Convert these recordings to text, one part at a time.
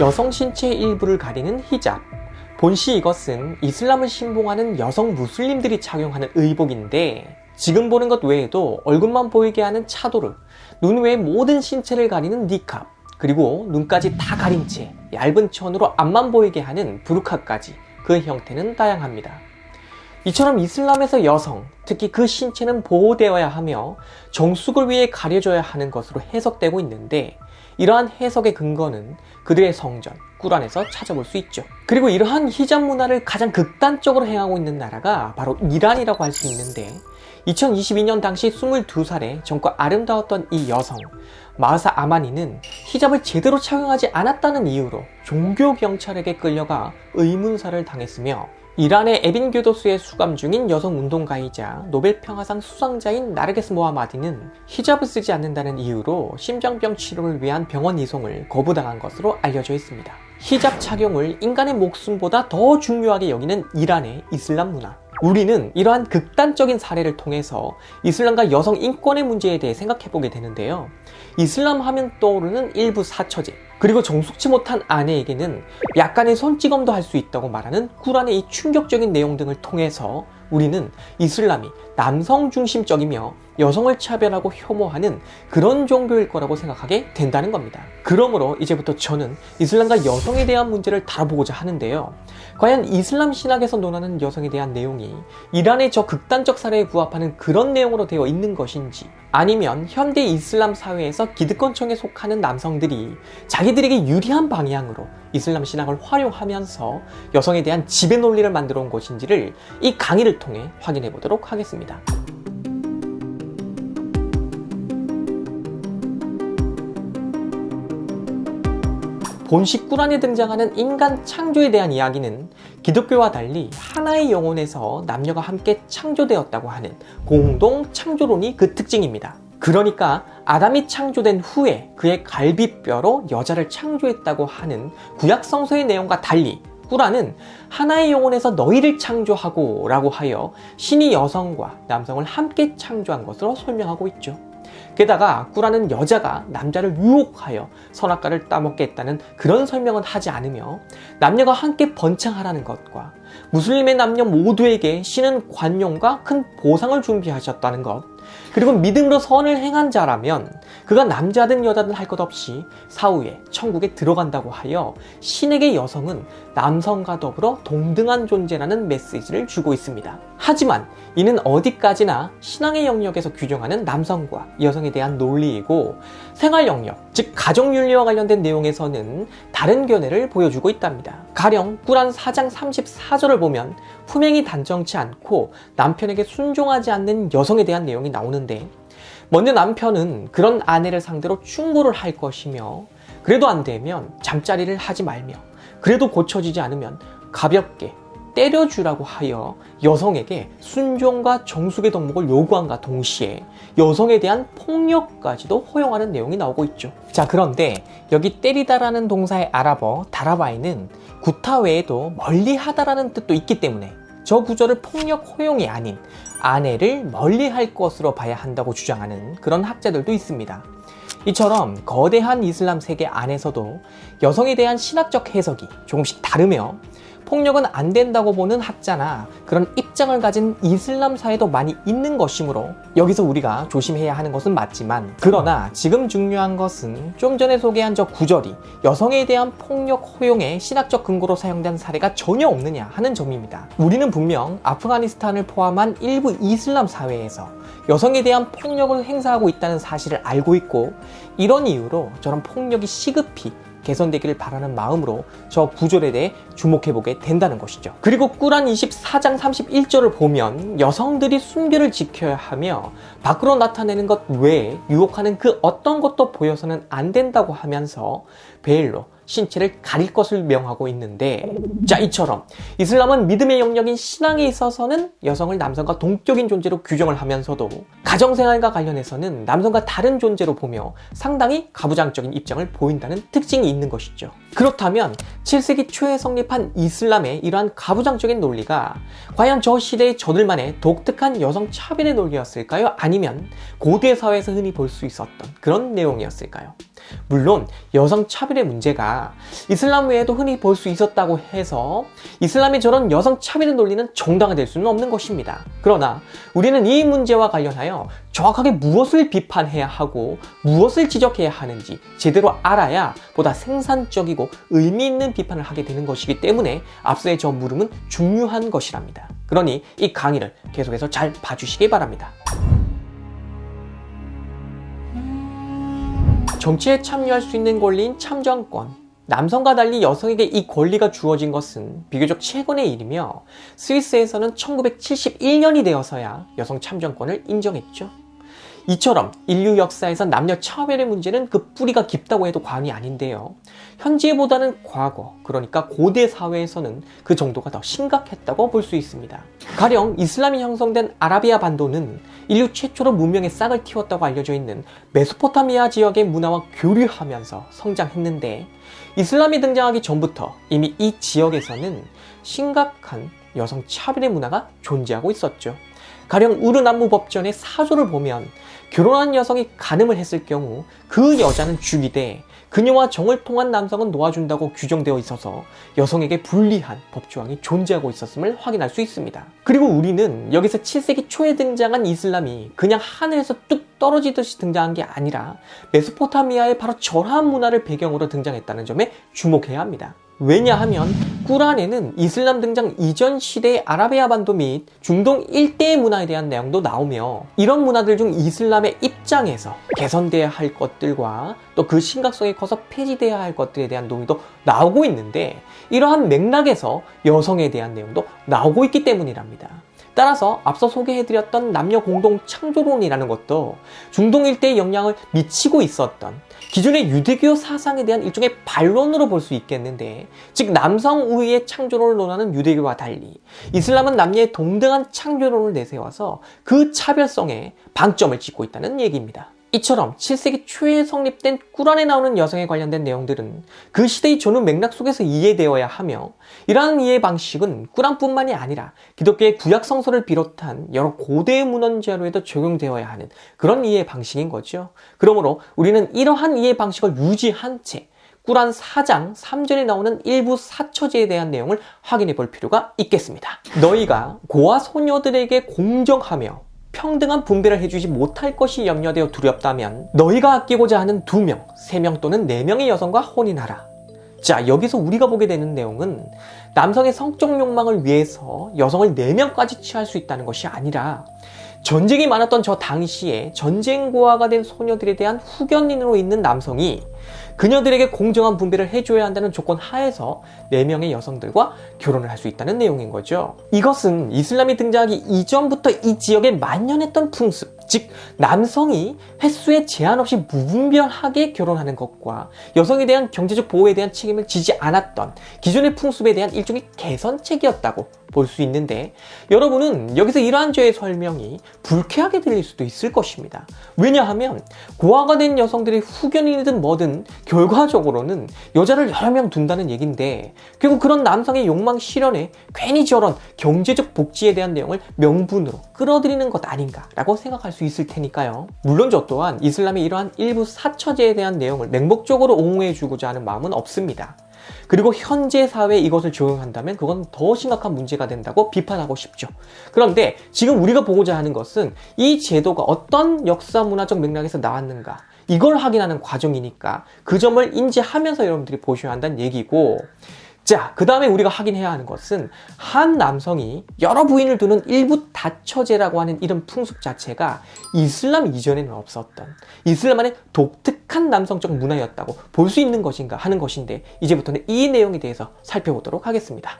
여성 신체의 일부를 가리는 히잡. 본시 이것은 이슬람을 신봉하는 여성 무슬림들이 착용하는 의복인데 지금 보는 것 외에도 얼굴만 보이게 하는 차도르, 눈 외의 모든 신체를 가리는 니캅, 그리고 눈까지 다 가린 채 얇은 천으로 앞만 보이게 하는 부르카까지 그 형태는 다양합니다. 이처럼 이슬람에서 여성, 특히 그 신체는 보호되어야 하며 정숙을 위해 가려져야 하는 것으로 해석되고 있는데 이러한 해석의 근거는 그들의 성전, 꾸란에서 찾아볼 수 있죠. 그리고 이러한 히잡 문화를 가장 극단적으로 행하고 있는 나라가 바로 이란이라고 할 수 있는데 2022년 당시 22살의 젊고 아름다웠던 이 여성 마흐사 아마니는 히잡을 제대로 착용하지 않았다는 이유로 종교 경찰에게 끌려가 의문사를 당했으며 이란의 에빈 교도소에 수감 중인 여성 운동가이자 노벨 평화상 수상자인 나르게스 모하마디는 히잡을 쓰지 않는다는 이유로 심장병 치료를 위한 병원 이송을 거부당한 것으로 알려져 있습니다. 히잡 착용을 인간의 목숨보다 더 중요하게 여기는 이란의 이슬람 문화. 우리는 이러한 극단적인 사례를 통해서 이슬람과 여성 인권의 문제에 대해 생각해 보게 되는데요. 이슬람 하면 떠오르는 일부 사처제, 그리고 정숙치 못한 아내에게는 약간의 손찌검도 할 수 있다고 말하는 꾸란의 이 충격적인 내용 등을 통해서 우리는 이슬람이 남성 중심적이며 여성을 차별하고 혐오하는 그런 종교일 거라고 생각하게 된다는 겁니다. 그러므로 이제부터 저는 이슬람과 여성에 대한 문제를 다뤄보고자 하는데요. 과연 이슬람 신학에서 논하는 여성에 대한 내용이 이란의 저 극단적 사례에 부합하는 그런 내용으로 되어 있는 것인지 아니면 현대 이슬람 사회에서 기득권층에 속하는 남성들이 자기들에게 유리한 방향으로 이슬람 신학을 활용하면서 여성에 대한 지배 논리를 만들어 온 것인지를 이 강의를 통해 확인해 보도록 하겠습니다. 본식 꾸란에 등장하는 인간 창조에 대한 이야기는 기독교와 달리 하나의 영혼에서 남녀가 함께 창조되었다고 하는 공동 창조론이 그 특징입니다. 그러니까 아담이 창조된 후에 그의 갈비뼈로 여자를 창조했다고 하는 구약 성서의 내용과 달리 꾸란은 하나의 영혼에서 너희를 창조하고 라고 하여 신이 여성과 남성을 함께 창조한 것으로 설명하고 있죠. 게다가 꾸라는 여자가 남자를 유혹하여 선악과를 따먹게 했다는 그런 설명은 하지 않으며 남녀가 함께 번창하라는 것과 무슬림의 남녀 모두에게 신은 관용과 큰 보상을 준비하셨다는 것 그리고 믿음으로 선을 행한 자라면 그가 남자든 여자든 할 것 없이 사후에 천국에 들어간다고 하여 신에게 여성은 남성과 더불어 동등한 존재라는 메시지를 주고 있습니다. 하지만 이는 어디까지나 신앙의 영역에서 규정하는 남성과 여성에 대한 논리이고 생활 영역, 즉 가정 윤리와 관련된 내용에서는 다른 견해를 보여주고 있답니다. 가령 꾸란 4장 34절을 보면 품행이 단정치 않고 남편에게 순종하지 않는 여성에 대한 내용이 나오는데 먼저 남편은 그런 아내를 상대로 충고를 할 것이며 그래도 안 되면 잠자리를 하지 말며 그래도 고쳐지지 않으면 가볍게 때려주라고 하여 여성에게 순종과 정숙의 덕목을 요구함과 동시에 여성에 대한 폭력까지도 허용하는 내용이 나오고 있죠. 자, 그런데 여기 때리다라는 동사의 아랍어 다라바이는 구타 외에도 멀리 하다라는 뜻도 있기 때문에 저 구절을 폭력 허용이 아닌 아내를 멀리 할 것으로 봐야 한다고 주장하는 그런 학자들도 있습니다. 이처럼 거대한 이슬람 세계 안에서도 여성에 대한 신학적 해석이 조금씩 다르며 폭력은 안 된다고 보는 학자나 그런 입장을 가진 이슬람 사회도 많이 있는 것이므로 여기서 우리가 조심해야 하는 것은 맞지만 그러나 지금 중요한 것은 좀 전에 소개한 저 구절이 여성에 대한 폭력 허용의 신학적 근거로 사용된 사례가 전혀 없느냐 하는 점입니다. 우리는 분명 아프가니스탄을 포함한 일부 이슬람 사회에서 여성에 대한 폭력을 행사하고 있다는 사실을 알고 있고 이런 이유로 저런 폭력이 시급히 개선되기를 바라는 마음으로 저 구절에 대해 주목해보게 된다는 것이죠. 그리고 꾸란 24장 31절을 보면 여성들이 순결을 지켜야 하며 밖으로 나타내는 것 외에 유혹하는 그 어떤 것도 보여서는 안 된다고 하면서 베일로 신체를 가릴 것을 명하고 있는데 자 이처럼 이슬람은 믿음의 영역인 신앙에 있어서는 여성을 남성과 동격인 존재로 규정을 하면서도 가정생활과 관련해서는 남성과 다른 존재로 보며 상당히 가부장적인 입장을 보인다는 특징이 있는 것이죠. 그렇다면 7세기 초에 성립한 이슬람의 이러한 가부장적인 논리가 과연 저 시대의 저들만의 독특한 여성 차별의 논리였을까요? 아니면 고대 사회에서 흔히 볼 수 있었던 그런 내용이었을까요? 물론 여성 차별의 문제가 이슬람 외에도 흔히 볼 수 있었다고 해서 이슬람의 저런 여성 차별의 논리는 정당화될 수는 없는 것입니다. 그러나 우리는 이 문제와 관련하여 정확하게 무엇을 비판해야 하고 무엇을 지적해야 하는지 제대로 알아야 보다 생산적이고 의미 있는 비판을 하게 되는 것이기 때문에 앞서의 저 물음은 중요한 것이랍니다. 그러니 이 강의를 계속해서 잘 봐주시기 바랍니다. 정치에 참여할 수 있는 권리인 참정권. 남성과 달리 여성에게 이 권리가 주어진 것은 비교적 최근의 일이며 스위스에서는 1971년이 되어서야 여성 참정권을 인정했죠. 이처럼 인류 역사에서 남녀 차별의 문제는 그 뿌리가 깊다고 해도 과언이 아닌데요. 현재보다는 과거, 그러니까 고대 사회에서는 그 정도가 더 심각했다고 볼 수 있습니다. 가령 이슬람이 형성된 아라비아 반도는 인류 최초로 문명의 싹을 틔웠다고 알려져 있는 메소포타미아 지역의 문화와 교류하면서 성장했는데 이슬람이 등장하기 전부터 이미 이 지역에서는 심각한 여성 차별의 문화가 존재하고 있었죠. 가령 우르남무 법전의 사조를 보면 결혼한 여성이 간음을 했을 경우 그 여자는 죽이되 그녀와 정을 통한 남성은 놓아준다고 규정되어 있어서 여성에게 불리한 법조항이 존재하고 있었음을 확인할 수 있습니다. 그리고 우리는 여기서 7세기 초에 등장한 이슬람이 그냥 하늘에서 뚝 떨어지듯이 등장한 게 아니라 메소포타미아의 바로 절한 문화를 배경으로 등장했다는 점에 주목해야 합니다. 왜냐하면 꾸란에는 이슬람 등장 이전 시대의 아라비아 반도 및 중동 일대의 문화에 대한 내용도 나오며 이런 문화들 중 이슬람의 입장에서 개선돼야 할 것들과 또 그 심각성이 커서 폐지돼야 할 것들에 대한 논의도 나오고 있는데 이러한 맥락에서 여성에 대한 내용도 나오고 있기 때문이랍니다. 따라서 앞서 소개해드렸던 남녀 공동 창조론이라는 것도 중동 일대에 영향을 미치고 있었던 기존의 유대교 사상에 대한 일종의 반론으로 볼 수 있겠는데 즉 남성 우위의 창조론을 논하는 유대교와 달리 이슬람은 남녀의 동등한 창조론을 내세워서 그 차별성에 방점을 찍고 있다는 얘기입니다. 이처럼 7세기 초에 성립된 꾸란에 나오는 여성에 관련된 내용들은 그 시대의 전후 맥락 속에서 이해되어야 하며 이러한 이해 방식은 꾸란뿐만이 아니라 기독교의 구약 성서를 비롯한 여러 고대 문헌 자료에도 적용되어야 하는 그런 이해 방식인 거죠. 그러므로 우리는 이러한 이해 방식을 유지한 채 꾸란 4장 3절에 나오는 일부 사처제에 대한 내용을 확인해 볼 필요가 있겠습니다. 너희가 고아 소녀들에게 공정하며 평등한 분배를 해주지 못할 것이 염려되어 두렵다면 너희가 아끼고자 하는 두 명, 세 명 또는 네 명의 여성과 혼인하라. 자, 여기서 우리가 보게 되는 내용은 남성의 성적 욕망을 위해서 여성을 네 명까지 취할 수 있다는 것이 아니라 전쟁이 많았던 저 당시에 전쟁 고아가 된 소녀들에 대한 후견인으로 있는 남성이 그녀들에게 공정한 분배를 해줘야 한다는 조건 하에서 4명의 여성들과 결혼을 할 수 있다는 내용인 거죠. 이것은 이슬람이 등장하기 이전부터 이 지역에 만연했던 풍습, 즉 남성이 횟수에 제한 없이 무분별하게 결혼하는 것과 여성에 대한 경제적 보호에 대한 책임을 지지 않았던 기존의 풍습에 대한 일종의 개선책이었다고 볼 수 있는데 여러분은 여기서 이러한 죄의 설명이 불쾌하게 들릴 수도 있을 것입니다. 왜냐하면 고아가 된 여성들의 후견인이든 뭐든 결과적으로는 여자를 여러 명 둔다는 얘기인데 결국 그런 남성의 욕망 실현에 괜히 저런 경제적 복지에 대한 내용을 명분으로 끌어들이는 것 아닌가라고 생각할 수 있을 테니까요. 물론 저 또한 이슬람의 이러한 일부 사처제에 대한 내용을 맹목적으로 옹호해 주고자 하는 마음은 없습니다. 그리고 현재 사회에 이것을 적용한다면 그건 더 심각한 문제가 된다고 비판하고 싶죠. 그런데 지금 우리가 보고자 하는 것은 이 제도가 어떤 역사 문화적 맥락에서 나왔는가 이걸 확인하는 과정이니까 그 점을 인지하면서 여러분들이 보셔야 한다는 얘기고 자, 그 다음에 우리가 확인해야 하는 것은 한 남성이 여러 부인을 두는 일부 다처제라고 하는 이런 풍습 자체가 이슬람 이전에는 없었던 이슬람 안에 독특한 남성적 문화였다고 볼 수 있는 것인가 하는 것인데 이제부터는 이 내용에 대해서 살펴보도록 하겠습니다.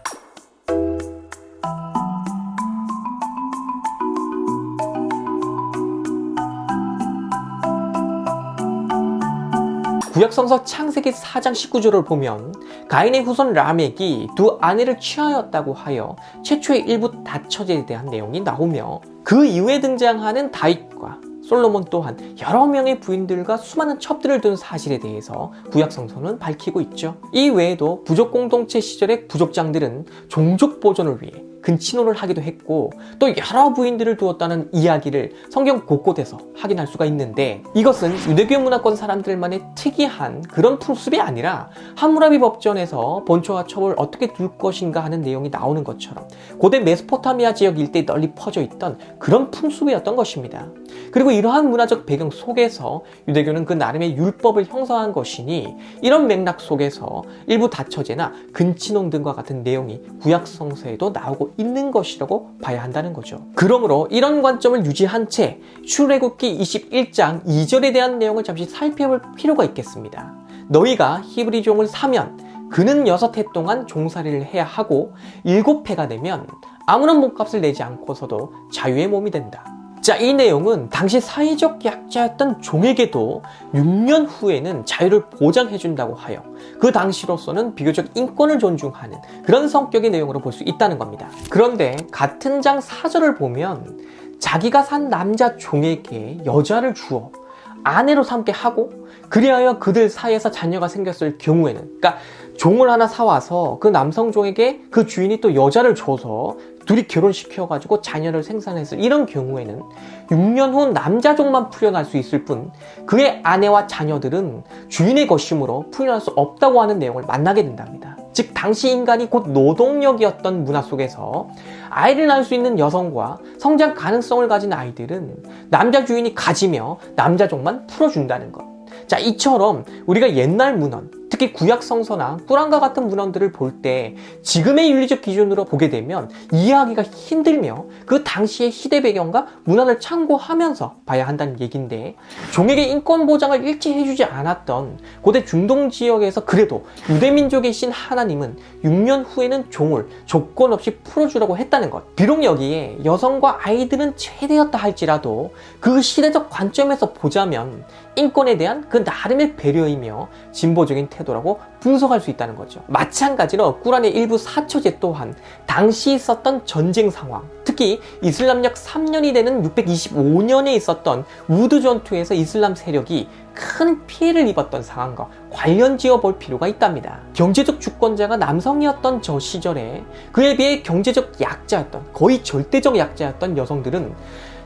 구약성서 창세기 4장 19절을 보면 가인의 후손 라멕이 두 아내를 취하였다고 하여 최초의 일부 다처제에 대한 내용이 나오며 그 이후에 등장하는 다윗과 솔로몬 또한 여러 명의 부인들과 수많은 첩들을 둔 사실에 대해서 구약성서는 밝히고 있죠. 이 외에도 부족 공동체 시절의 부족장들은 종족 보존을 위해 근친혼을 하기도 했고 또 여러 부인들을 두었다는 이야기를 성경 곳곳에서 확인할 수가 있는데 이것은 유대교 문화권 사람들만의 특이한 그런 풍습이 아니라 하무라비 법전에서 본초와 첩을 어떻게 둘 것인가 하는 내용이 나오는 것처럼 고대 메소포타미아 지역 일대에 널리 퍼져 있던 그런 풍습이었던 것입니다. 그리고 이러한 문화적 배경 속에서 유대교는 그 나름의 율법을 형성한 것이니 이런 맥락 속에서 일부 다처제나 근친혼 등과 같은 내용이 구약 성서에도 나오고 있는 것이라고 봐야 한다는 거죠. 그러므로 이런 관점을 유지한 채 출애굽기 21장 2절에 대한 내용을 잠시 살펴볼 필요가 있겠습니다. 너희가 히브리 종을 사면 그는 여섯 해 동안 종살이를 해야 하고 일곱 해가 되면 아무런 몸값을 내지 않고서도 자유의 몸이 된다. 자, 이 내용은 당시 사회적 약자였던 종에게도 6년 후에는 자유를 보장해준다고 하여 그 당시로서는 비교적 인권을 존중하는 그런 성격의 내용으로 볼 수 있다는 겁니다. 그런데 같은 장 4절을 보면 자기가 산 남자 종에게 여자를 주어 아내로 삼게 하고 그리하여 그들 사이에서 자녀가 생겼을 경우에는 그러니까 종을 하나 사와서 그 남성 종에게 그 주인이 또 여자를 줘서 둘이 결혼시켜가지고 자녀를 생산했을 이런 경우에는 6년 후 남자 종만 풀려날 수 있을 뿐 그의 아내와 자녀들은 주인의 것이므로 풀려날 수 없다고 하는 내용을 만나게 된답니다. 즉 당시 인간이 곧 노동력이었던 문화 속에서 아이를 낳을 수 있는 여성과 성장 가능성을 가진 아이들은 남자 주인이 가지며 남자 종만 풀어준다는 것. 자, 이처럼 우리가 옛날 문헌, 특히 구약 성서나 꾸란과 같은 문헌들을 볼 때 지금의 윤리적 기준으로 보게 되면 이해하기가 힘들며 그 당시의 시대 배경과 문화를 참고하면서 봐야 한다는 얘기인데 종에게 인권 보장을 일찍 해주지 않았던 고대 중동 지역에서 그래도 유대민족의 신 하나님은 6년 후에는 종을 조건 없이 풀어주라고 했다는 것. 비록 여기에 여성과 아이들은 최대였다 할지라도 그 시대적 관점에서 보자면 인권에 대한 그 나름의 배려이며 진보적인 태도 라고 분석할 수 있다는 거죠. 마찬가지로 꾸란의 일부 사처제 또한 당시 있었던 전쟁 상황, 특히 이슬람력 3년이 되는 625년에 있었던 우드 전투에서 이슬람 세력이 큰 피해를 입었던 상황과 관련 지어 볼 필요가 있답니다. 경제적 주권자가 남성이었던 저 시절에 그에 비해 경제적 약자였던 거의 절대적 약자였던 여성들은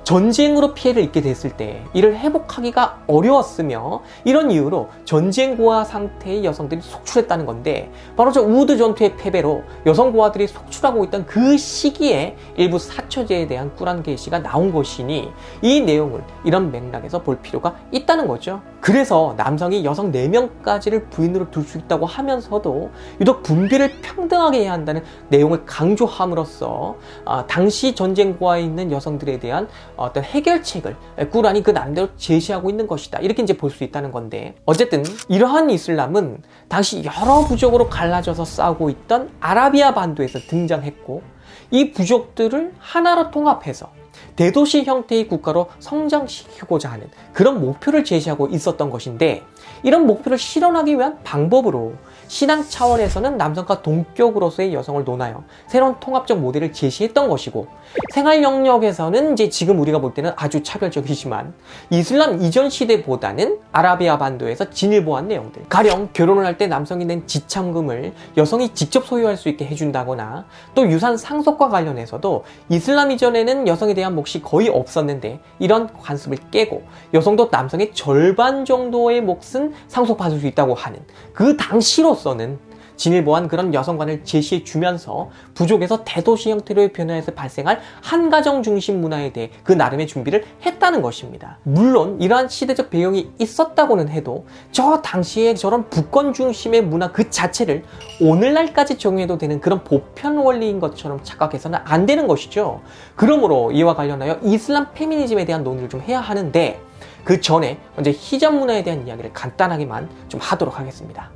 전쟁으로 피해를 입게 됐을 때 이를 회복하기가 어려웠으며 이런 이유로 전쟁 고아 상태의 여성들이 속출했다는 건데 바로 저 우드 전투의 패배로 여성 고아들이 속출하고 있던 그 시기에 일부 사처제에 대한 꾸란 계시가 나온 것이니 이 내용을 이런 맥락에서 볼 필요가 있다는 거죠. 그래서 남성이 여성 4명까지를 부인으로 둘 수 있다고 하면서도 유독 분비를 평등하게 해야 한다는 내용을 강조함으로써 아, 당시 전쟁 고아에 있는 여성들에 대한 어떤 해결책을 꾸란이 그 나름대로 제시하고 있는 것이다. 이렇게 이제 볼 수 있다는 건데 어쨌든 이러한 이슬람은 당시 여러 부족으로 갈라져서 싸우고 있던 아라비아 반도에서 등장했고 이 부족들을 하나로 통합해서 대도시 형태의 국가로 성장시키고자 하는 그런 목표를 제시하고 있었던 것인데 이런 목표를 실현하기 위한 방법으로 신앙 차원에서는 남성과 동격으로서의 여성을 논하여 새로운 통합적 모델을 제시했던 것이고 생활 영역에서는 이제 지금 우리가 볼 때는 아주 차별적이지만 이슬람 이전 시대보다는 아라비아 반도에서 진일보한 내용들 가령 결혼을 할 때 남성이 낸 지참금을 여성이 직접 소유할 수 있게 해준다거나 또 유산 상속과 관련해서도 이슬람 이전에는 여성에 대한 몫이 거의 없었는데 이런 관습을 깨고 여성도 남성의 절반 정도의 몫은 상속받을 수 있다고 하는 그 당시로서는 진일보한 그런 여성관을 제시해 주면서 부족에서 대도시 형태로의 변화에서 발생할 한가정 중심 문화에 대해 그 나름의 준비를 했다는 것입니다. 물론 이러한 시대적 배경이 있었다고는 해도 저 당시에 저런 부권 중심의 문화 그 자체를 오늘날까지 적용해도 되는 그런 보편 원리인 것처럼 착각해서는 안 되는 것이죠. 그러므로 이와 관련하여 이슬람 페미니즘에 대한 논의를 좀 해야 하는데 그 전에 먼저 히잡 문화에 대한 이야기를 간단하게만 좀 하도록 하겠습니다.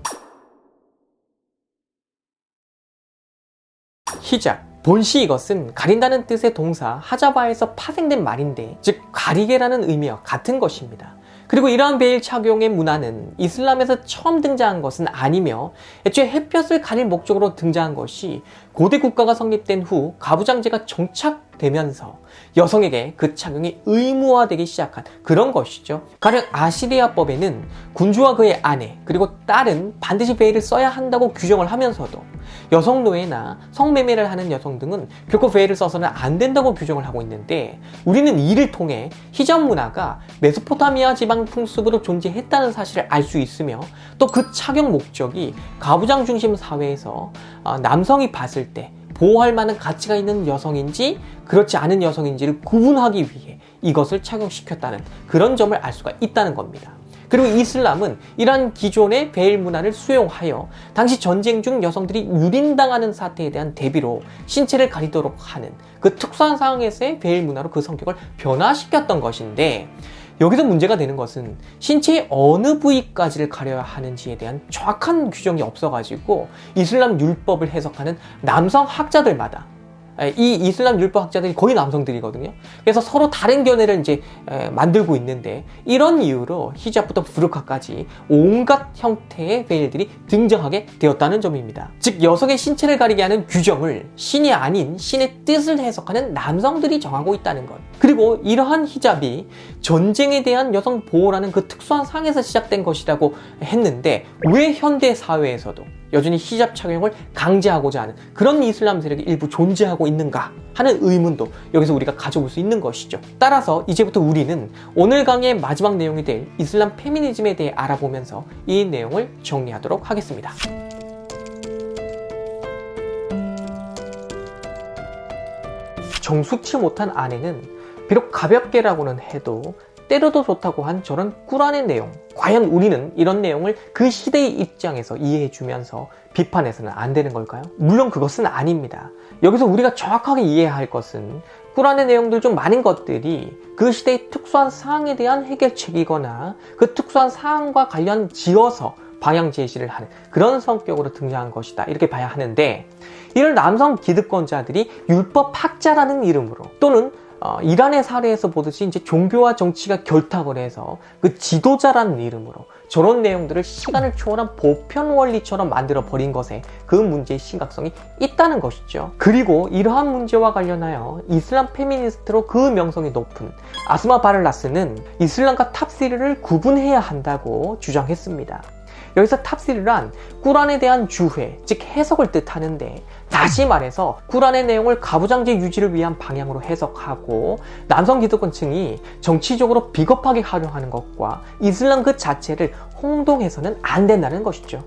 히잡 본시 이것은 가린다는 뜻의 동사 하자바에서 파생된 말인데 즉 가리개라는 의미와 같은 것입니다. 그리고 이러한 베일 착용의 문화는 이슬람에서 처음 등장한 것은 아니며 애초에 햇볕을 가릴 목적으로 등장한 것이 고대 국가가 성립된 후 가부장제가 정착 되면서 여성에게 그 착용이 의무화되기 시작한 그런 것이죠. 가령 아시리아법에는 군주와 그의 아내 그리고 딸은 반드시 베일을 써야 한다고 규정을 하면서도 여성 노예나 성매매를 하는 여성 등은 결코 베일을 써서는 안 된다고 규정을 하고 있는데 우리는 이를 통해 히잡 문화가 메소포타미아 지방 풍습으로 존재했다는 사실을 알 수 있으며 또 그 착용 목적이 가부장 중심 사회에서 어, 남성이 봤을 때 보호할 만한 가치가 있는 여성인지 그렇지 않은 여성인지를 구분하기 위해 이것을 착용시켰다는 그런 점을 알 수가 있다는 겁니다. 그리고 이슬람은 이러한 기존의 베일 문화를 수용하여 당시 전쟁 중 여성들이 유린당하는 사태에 대한 대비로 신체를 가리도록 하는 그 특수한 상황에서의 베일 문화로 그 성격을 변화시켰던 것인데 여기서 문제가 되는 것은 신체의 어느 부위까지를 가려야 하는지에 대한 정확한 규정이 없어가지고 이슬람 율법을 해석하는 남성 학자들마다 이 이슬람 율법 학자들이 거의 남성들이거든요. 그래서 서로 다른 견해를 이제 만들고 있는데 이런 이유로 히잡부터 부르카까지 온갖 형태의 베일들이 등장하게 되었다는 점입니다. 즉 여성의 신체를 가리게 하는 규정을 신이 아닌 신의 뜻을 해석하는 남성들이 정하고 있다는 것. 그리고 이러한 히잡이 전쟁에 대한 여성 보호라는 그 특수한 상에서 시작된 것이라고 했는데 왜 현대 사회에서도 여전히 히잡 착용을 강제하고자 하는 그런 이슬람 세력이 일부 존재하고 있는가 하는 의문도 여기서 우리가 가져볼 수 있는 것이죠. 따라서 이제부터 우리는 오늘 강의의 마지막 내용이 될 이슬람 페미니즘에 대해 알아보면서 이 내용을 정리하도록 하겠습니다. 정숙치 못한 아내는 비록 가볍게라고는 해도 때려도 좋다고 한 저런 꾸란의 내용. 과연 우리는 이런 내용을 그 시대의 입장에서 이해해주면서 비판해서는 안 되는 걸까요? 물론 그것은 아닙니다. 여기서 우리가 정확하게 이해해야 할 것은 꾸란의 내용들 중 많은 것들이 그 시대의 특수한 사항에 대한 해결책이거나 그 특수한 사항과 관련 지어서 방향 제시를 하는 그런 성격으로 등장한 것이다. 이렇게 봐야 하는데 이런 남성 기득권자들이 율법 학자라는 이름으로 또는 어, 이란의 사례에서 보듯이 이제 종교와 정치가 결탁을 해서 그 지도자라는 이름으로 저런 내용들을 시간을 초월한 보편 원리처럼 만들어 버린 것에 그 문제의 심각성이 있다는 것이죠. 그리고 이러한 문제와 관련하여 이슬람 페미니스트로 그 명성이 높은 아스마 바를라스는 이슬람과 탑시르를 구분해야 한다고 주장했습니다. 여기서 탑시르란 꾸란에 대한 주회, 즉 해석을 뜻하는데 다시 말해서 꾸란의 내용을 가부장제 유지를 위한 방향으로 해석하고 남성 기득권층이 정치적으로 비겁하게 활용하는 것과 이슬람 그 자체를 홍동해서는 안 된다는 것이죠.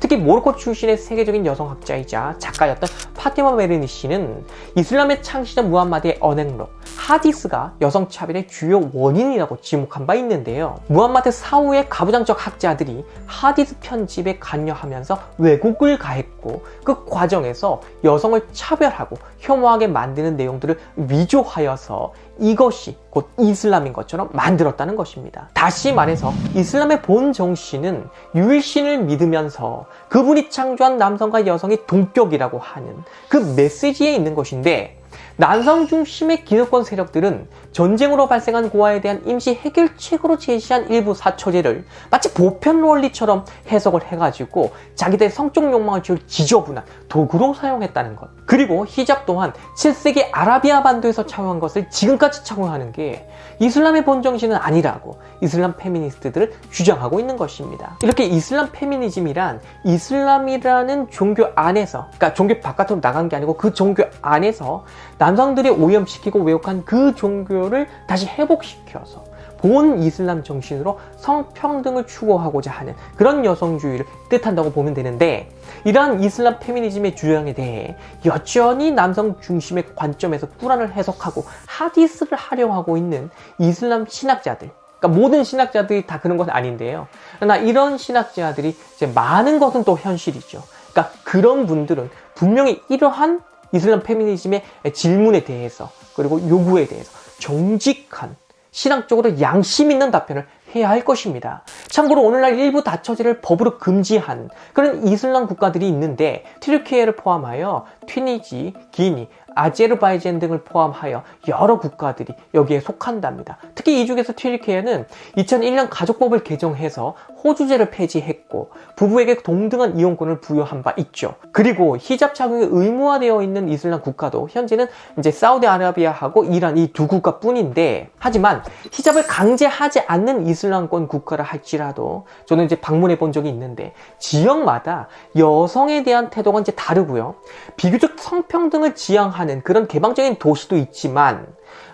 특히 모로코 출신의 세계적인 여성학자이자 작가였던 파티마 메르니 씨는 이슬람의 창시자 무함마드의 언행로 하디스가 여성 차별의 주요 원인이라고 지목한 바 있는데요. 무함마드 사후의 가부장적 학자들이 하디스 편집에 관여하면서 왜곡을 가했고 그 과정에서 여성을 차별하고 혐오하게 만드는 내용들을 위조하여서 이것이 곧 이슬람인 것처럼 만들었다는 것입니다. 다시 말해서 이슬람의 본 정신은 유일신을 믿으면서 그분이 창조한 남성과 여성이 동격이라고 하는 그 메시지에 있는 것인데 남성 중심의 기득권 세력들은 전쟁으로 발생한 고아에 대한 임시 해결책으로 제시한 일부 사처제를 마치 보편 원리처럼 해석을 해가지고 자기들의 성적 욕망을 지저분한 도구로 사용했다는 것. 그리고 히잡 또한 7세기 아라비아 반도에서 착용한 것을 지금까지 착용하는 게 이슬람의 본정신은 아니라고 이슬람 페미니스트들을 주장하고 있는 것입니다. 이렇게 이슬람 페미니즘이란 이슬람이라는 종교 안에서, 그러니까 종교 바깥으로 나간 게 아니고 그 종교 안에서 남성들이 오염시키고 왜곡한 그 종교를 다시 회복시켜서 본 이슬람 정신으로 성평등을 추구하고자 하는 그런 여성주의를 뜻한다고 보면 되는데 이러한 이슬람 페미니즘의 주장에 대해 여전히 남성 중심의 관점에서 꾸란을 해석하고 하디스를 활용하고 있는 이슬람 신학자들 그러니까 모든 신학자들이 다 그런 건 아닌데요. 그러나 이런 신학자들이 이제 많은 것은 또 현실이죠. 그러니까 그런 분들은 분명히 이러한 이슬람 페미니즘의 질문에 대해서 그리고 요구에 대해서 정직한 신앙적으로 양심 있는 답변을 해야 할 것입니다. 참고로 오늘날 일부 다처제를 법으로 금지한 그런 이슬람 국가들이 있는데 튀르키예를 포함하여 튀니지, 기니, 아제르바이잔 등을 포함하여 여러 국가들이 여기에 속한답니다. 특히 이 중에서 튀르키예는 2001년 가족법을 개정해서 호주제를 폐지했고 부부에게 동등한 이용권을 부여한 바 있죠. 그리고 히잡 착용이 의무화되어 있는 이슬람 국가도 현재는 이제 사우디아라비아하고 이란 이 두 국가뿐인데 하지만 히잡을 강제하지 않는 이슬람권 국가라 할지라도 저는 이제 방문해 본 적이 있는데 지역마다 여성에 대한 태도가 이제 다르고요. 비교적 성평등을 지향하는 그런 개방적인 도시도 있지만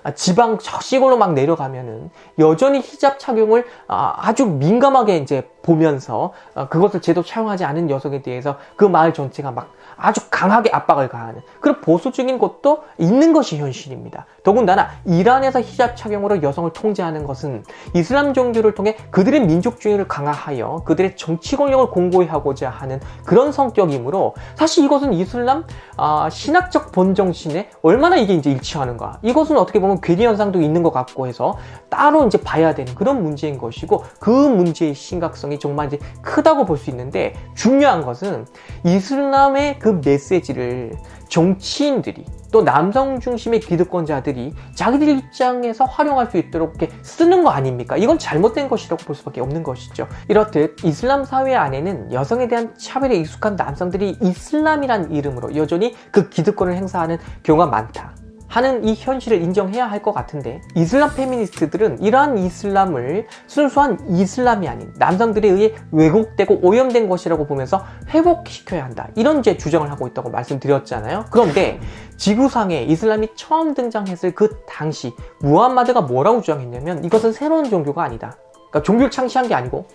아, 지방 저 시골로 막 내려가면은 여전히 히잡 착용을 아, 아주 민감하게 이제 보면서 아, 그것을 제대로 착용하지 않은 여성에 대해서 그 마을 전체가 막 아주 강하게 압박을 가하는 그런 보수적인 것도 있는 것이 현실입니다. 더군다나 이란에서 히잡 착용으로 여성을 통제하는 것은 이슬람 종교를 통해 그들의 민족주의를 강화하여 그들의 정치 권력을 공고히 하고자 하는 그런 성격이므로 사실 이것은 이슬람 아, 신학적 본정신에 얼마나 이게 이제 일치하는가 이것은 어떻게 보면 괴리 현상도 있는 것 같고 해서 따로 이제 봐야 되는 그런 문제인 것이고 그 문제의 심각성이 정말 이제 크다고 볼 수 있는데 중요한 것은 이슬람의 그 메시지를 정치인들이 또 남성 중심의 기득권자들이 자기들 입장에서 활용할 수 있도록 이렇게 쓰는 거 아닙니까? 이건 잘못된 것이라고 볼 수밖에 없는 것이죠. 이렇듯 이슬람 사회 안에는 여성에 대한 차별에 익숙한 남성들이 이슬람이란 이름으로 여전히 그 기득권을 행사하는 경우가 많다. 하는 이 현실을 인정해야 할 것 같은데 이슬람 페미니스트들은 이러한 이슬람을 순수한 이슬람이 아닌 남성들에 의해 왜곡되고 오염된 것이라고 보면서 회복시켜야 한다. 이런 제 주장을 하고 있다고 말씀드렸잖아요. 그런데 지구상에 이슬람이 처음 등장했을 그 당시 무함마드가 뭐라고 주장했냐면 이것은 새로운 종교가 아니다. 그러니까 종교를 창시한 게 아니고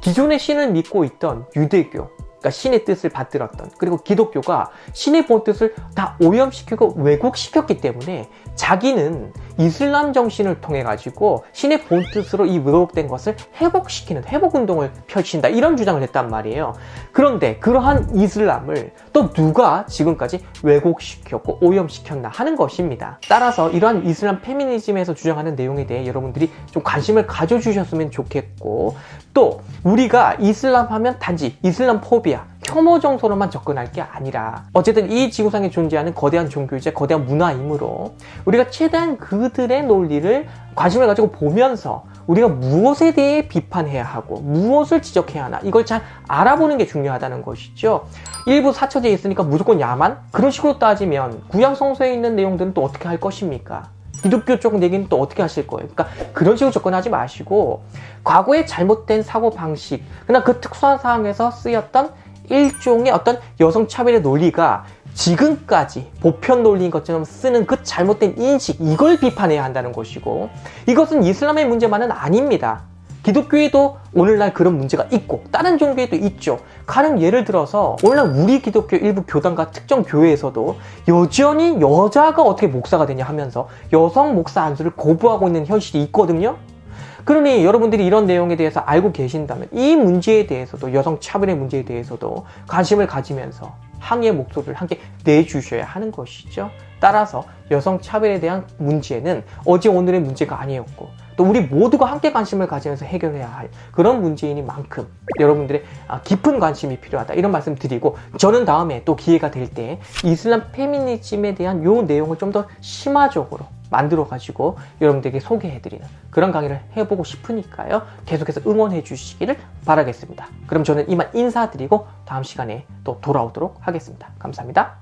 기존의 신을 믿고 있던 유대교 그러니까 신의 뜻을 받들었던 그리고 기독교가 신의 본 뜻을 다 오염시키고 왜곡시켰기 때문에 자기는 이슬람 정신을 통해 가지고 신의 본 뜻으로 이 왜곡된 것을 회복시키는 회복 운동을 펼친다 이런 주장을 했단 말이에요. 그런데 그러한 이슬람을 또 누가 지금까지 왜곡시켰고 오염시켰나 하는 것입니다. 따라서 이러한 이슬람 페미니즘에서 주장하는 내용에 대해 여러분들이 좀 관심을 가져주셨으면 좋겠고 또 우리가 이슬람 하면 단지 이슬람 포비아 혐오 정서로만 접근할 게 아니라 어쨌든 이 지구상에 존재하는 거대한 종교이자 거대한 문화이므로 우리가 최대한 그들의 논리를 관심을 가지고 보면서 우리가 무엇에 대해 비판해야 하고 무엇을 지적해야 하나 이걸 잘 알아보는 게 중요하다는 것이죠. 일부 사처제에 있으니까 무조건 야만? 그런 식으로 따지면 구약 성서에 있는 내용들은 또 어떻게 할 것입니까? 기독교 쪽 얘기는 또 어떻게 하실 거예요? 그러니까 그런 식으로 접근하지 마시고 과거의 잘못된 사고 방식, 그러나 그 특수한 상황에서 쓰였던 일종의 어떤 여성 차별의 논리가 지금까지 보편 논리인 것처럼 쓰는 그 잘못된 인식 이걸 비판해야 한다는 것이고 이것은 이슬람의 문제만은 아닙니다. 기독교에도 오늘날 그런 문제가 있고 다른 종교에도 있죠. 가령 예를 들어서 오늘날 우리 기독교 일부 교단과 특정 교회에서도 여전히 여자가 어떻게 목사가 되냐 하면서 여성 목사 안수를 거부하고 있는 현실이 있거든요. 그러니 여러분들이 이런 내용에 대해서 알고 계신다면 이 문제에 대해서도 여성 차별의 문제에 대해서도 관심을 가지면서 항의의 목소리를 함께 내주셔야 하는 것이죠. 따라서 여성 차별에 대한 문제는 어제 오늘의 문제가 아니었고 또 우리 모두가 함께 관심을 가지면서 해결해야 할 그런 문제이니만큼 여러분들의 아, 깊은 관심이 필요하다 이런 말씀 드리고 저는 다음에 또 기회가 될 때 이슬람 페미니즘에 대한 요 내용을 좀 더 심화적으로 만들어 가지고 여러분들에게 소개해 드리는 그런 강의를 해보고 싶으니까요. 계속해서 응원해 주시기를 바라겠습니다. 그럼 저는 이만 인사드리고 다음 시간에 또 돌아오도록 하겠습니다. 감사합니다